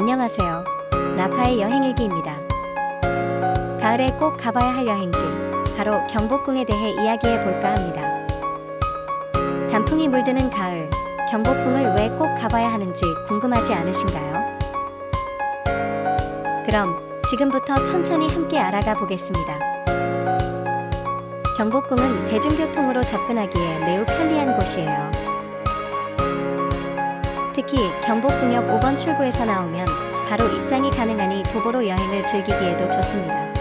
안녕하세요. 나파의 여행일기입니다. 가을에 꼭 가봐야 할 여행지, 바로 경복궁에 대해 이야기해 볼까 합니다. 단풍이 물드는 가을, 경복궁을 왜 꼭 가봐야 하는지 궁금하지 않으신가요? 그럼 지금부터 천천히 함께 알아가 보겠습니다. 경복궁은 대중교통으로 접근하기에 매우 편리한 곳이에요. 특히 경복궁역 5번 출구에서 나오면 바로 입장이 가능하니 도보로 여행을 즐기기에도 좋습니다.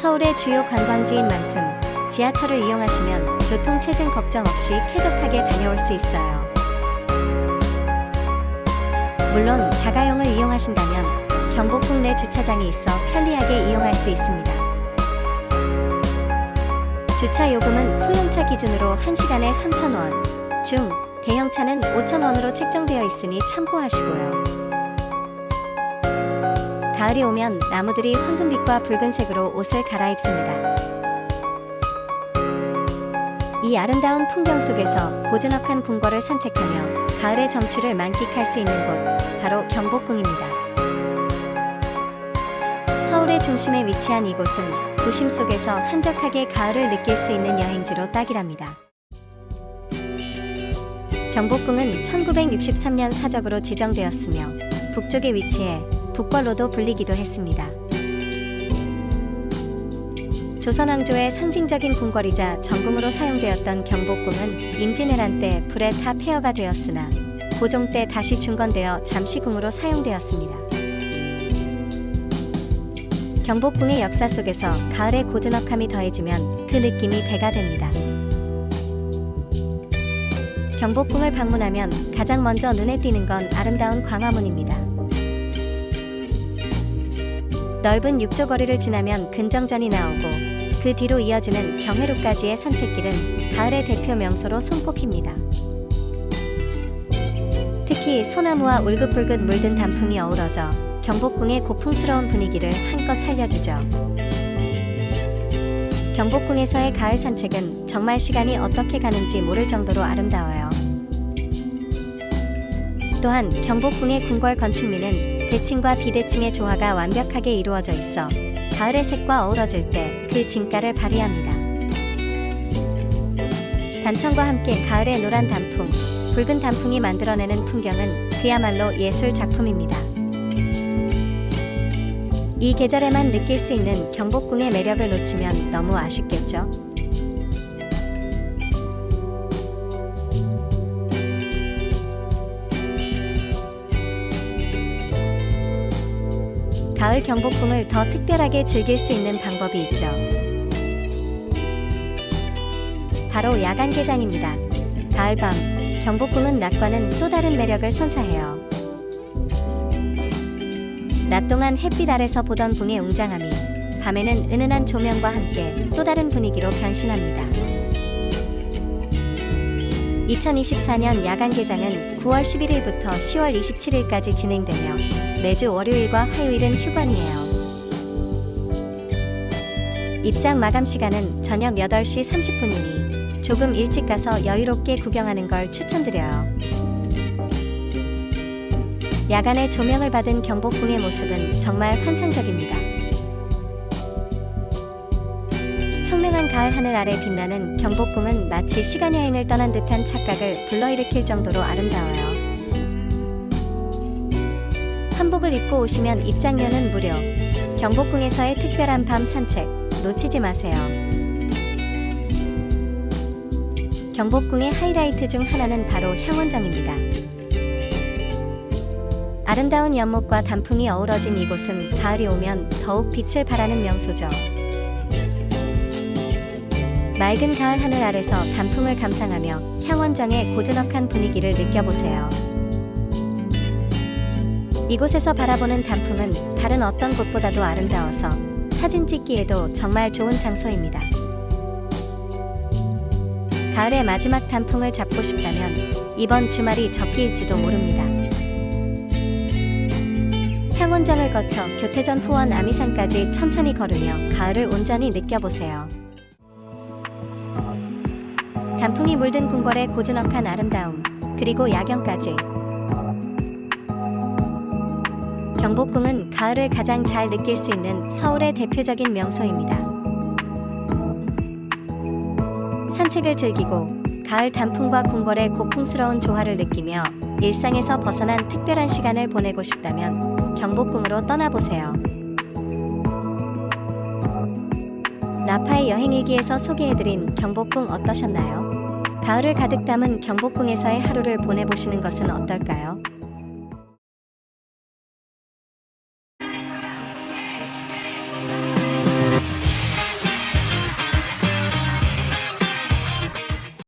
서울의 주요 관광지인 만큼 지하철을 이용하시면 교통체증 걱정 없이 쾌적하게 다녀올 수 있어요. 물론 자가용을 이용하신다면 경복궁 내 주차장이 있어 편리하게 이용할 수 있습니다. 주차 요금은 소형차 기준으로 1시간에 3,000원, 중, 대형차는 5,000원으로 책정되어 있으니 참고하시고요. 가을이 오면 나무들이 황금빛과 붉은색으로 옷을 갈아입습니다. 이 아름다운 풍경 속에서 고즈넉한 궁궐을 산책하며 가을의 정취를 만끽할 수 있는 곳, 바로 경복궁입니다. 서울의 중심에 위치한 이곳은 도심 속에서 한적하게 가을을 느낄 수 있는 여행지로 딱이랍니다. 경복궁은 1963년 사적으로 지정되었으며 북쪽에 위치해 북벌로도 불리기도 했습니다. 조선 왕조의 상징적인 궁궐이자 전궁으로 사용되었던 경복궁은 임진왜란 때 불에 타 폐허가 되었으나 고종 때 다시 중건되어 잠시궁으로 사용되었습니다. 경복궁의 역사 속에서 가을의 고즈넉함이 더해지면 그 느낌이 배가 됩니다. 경복궁을 방문하면 가장 먼저 눈에 띄는 건 아름다운 광화문입니다. 넓은 육조거리를 지나면 근정전이 나오고 그 뒤로 이어지는 경회로까지의 산책길은 가을의 대표 명소로 손꼽힙니다. 특히 소나무와 울긋불긋 물든 단풍이 어우러져 경복궁의 고풍스러운 분위기를 한껏 살려주죠. 경복궁에서의 가을 산책은 정말 시간이 어떻게 가는지 모를 정도로 아름다워요. 또한 경복궁의 궁궐 건축미는 대칭과 비대칭의 조화가 완벽하게 이루어져 있어 가을의 색과 어우러질 때 그 진가를 발휘합니다. 단청과 함께 가을의 노란 단풍, 붉은 단풍이 만들어내는 풍경은 그야말로 예술 작품입니다. 이 계절에만 느낄 수 있는 경복궁의 매력을 놓치면 너무 아쉽겠죠? 가을 경복궁을 더 특별하게 즐길 수 있는 방법이 있죠. 바로 야간 개장입니다. 가을밤, 경복궁은 낮과는 또 다른 매력을 선사해요. 낮 동안 햇빛 아래서 보던 궁의 웅장함이 밤에는 은은한 조명과 함께 또 다른 분위기로 변신합니다. 2024년 야간 개장은 9월 11일부터 10월 27일까지 진행되며 매주 월요일과 화요일은 휴관이에요. 입장 마감 시간은 저녁 8시 30분이니 조금 일찍 가서 여유롭게 구경하는 걸 추천드려요. 야간에 조명을 받은 경복궁의 모습은 정말 환상적입니다. 청명한 가을 하늘 아래 빛나는 경복궁은 마치 시간 여행을 떠난 듯한 착각을 불러일으킬 정도로 아름다워요. 한복을 입고 오시면 입장료는 무료. 경복궁에서의 특별한 밤 산책 놓치지 마세요. 경복궁의 하이라이트 중 하나는 바로 향원정입니다. 아름다운 연못과 단풍이 어우러진 이곳은 가을이 오면 더욱 빛을 발하는 명소죠. 맑은 가을 하늘 아래서 단풍을 감상하며 향원정의 고즈넉한 분위기를 느껴보세요. 이곳에서 바라보는 단풍은 다른 어떤 곳보다도 아름다워서 사진 찍기에도 정말 좋은 장소입니다. 가을의 마지막 단풍을 잡고 싶다면 이번 주말이 적기일지도 모릅니다. 향원정을 거쳐 교태전 후원 아미산까지 천천히 걸으며 가을을 온전히 느껴보세요. 단풍이 물든 궁궐의 고즈넉한 아름다움, 그리고 야경까지. 경복궁은 가을을 가장 잘 느낄 수 있는 서울의 대표적인 명소입니다. 산책을 즐기고 가을 단풍과 궁궐의 고풍스러운 조화를 느끼며 일상에서 벗어난 특별한 시간을 보내고 싶다면 경복궁으로 떠나보세요. 나파의 여행일기에서 소개해드린 경복궁 어떠셨나요? 가을을 가득 담은 경복궁에서의 하루를 보내보시는 것은 어떨까요?